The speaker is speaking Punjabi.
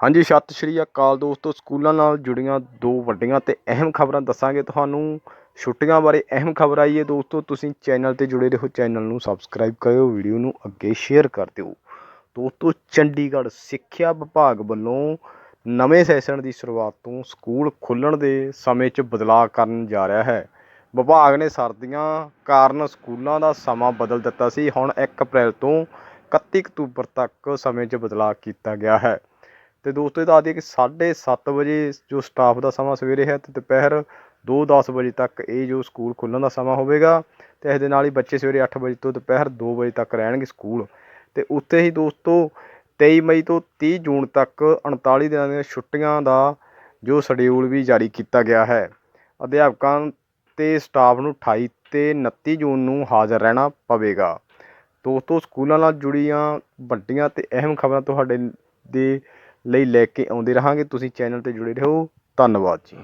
ਹਾਂਜੀ, ਸਤਿ ਸ਼੍ਰੀ ਅਕਾਲ ਦੋਸਤੋ। ਸਕੂਲਾਂ ਨਾਲ ਜੁੜੀਆਂ ਦੋ ਵੱਡੀਆਂ ਤੇ ਅਹਿਮ ਖਬਰਾਂ ਦੱਸਾਂਗੇ ਤੁਹਾਨੂੰ। ਛੁੱਟੀਆਂ ਬਾਰੇ ਅਹਿਮ ਖਬਰ ਆਈ ਹੈ ਦੋਸਤੋ। ਤੁਸੀਂ ਚੈਨਲ ਤੇ ਜੁੜੇ ਰਹੋ। ਚੈਨਲ ਨੂੰ ਸਬਸਕ੍ਰਾਈਬ ਕਰਿਓ, ਵੀਡੀਓ ਨੂੰ ਅੱਗੇ ਸ਼ੇਅਰ ਕਰ ਦਿਓ। ਦੋਸਤੋ, ਚੰਡੀਗੜ੍ਹ ਸਿੱਖਿਆ ਵਿਭਾਗ ਵੱਲੋਂ ਨਵੇਂ ਸੈਸ਼ਨ ਦੀ ਸ਼ੁਰੂਆਤ ਤੋਂ ਸਕੂਲ ਖੁੱਲ੍ਹਣ ਦੇ ਸਮੇਂ 'ਚ ਬਦਲਾਅ ਕਰਨ ਜਾ ਰਿਹਾ ਹੈ। ਵਿਭਾਗ ਨੇ ਸਰਦੀਆਂ ਕਾਰਨ ਸਕੂਲਾਂ ਦਾ ਸਮਾਂ ਬਦਲ ਦਿੱਤਾ ਸੀ। ਹੁਣ 1 ਅਪ੍ਰੈਲ ਤੋਂ 31 ਅਕਤੂਬਰ ਤੱਕ ਸਮੇਂ 'ਚ ਬਦਲਾਅ ਕੀਤਾ ਗਿਆ ਹੈ। ਅਤੇ ਦੋਸਤੋ ਇਹ ਦੱਸ ਦਈਏ ਕਿ 7:30 ਵਜੇ ਜੋ ਸਟਾਫ ਦਾ ਸਮਾਂ ਸਵੇਰੇ ਹੈ ਅਤੇ ਦੁਪਹਿਰ ਦੋ ਦਸ ਵਜੇ ਤੱਕ ਇਹ ਜੋ ਸਕੂਲ ਖੁੱਲ੍ਹਣ ਦਾ ਸਮਾਂ ਹੋਵੇਗਾ ਅਤੇ ਇਸ ਦੇ ਨਾਲ ਹੀ ਬੱਚੇ ਸਵੇਰੇ ਅੱਠ ਵਜੇ ਤੋਂ ਦੁਪਹਿਰ ਦੋ ਵਜੇ ਤੱਕ ਰਹਿਣਗੇ ਸਕੂਲ। ਅਤੇ ਉੱਥੇ ਹੀ ਦੋਸਤੋ ਤੇਈ ਮਈ ਤੋਂ ਤੀਹ ਜੂਨ ਤੱਕ 39 ਦਿਨਾਂ ਦੀਆਂ ਛੁੱਟੀਆਂ ਦਾ ਜੋ ਸ਼ਡਿਊਲ ਵੀ ਜਾਰੀ ਕੀਤਾ ਗਿਆ ਹੈ। ਅਧਿਆਪਕਾਂ ਤੇ ਸਟਾਫ ਨੂੰ 28 ਤੇ 29 ਜੂਨ ਨੂੰ ਹਾਜ਼ਰ ਰਹਿਣਾ ਪਵੇਗਾ। ਦੋਸਤੋ ਸਕੂਲਾਂ ਨਾਲ ਜੁੜੀਆਂ ਵੱਡੀਆਂ ਤੇ ਅਹਿਮ ਖਬਰਾਂ ਤੁਹਾਡੇ ਦੇ ਲਈ ਲੈ ਕੇ ਆਉਂਦੇ ਰਹਾਂਗੇ। ਤੁਸੀਂ ਚੈਨਲ ਤੇ ਜੁੜੇ ਰਹੋ। ਧੰਨਵਾਦ ਜੀ।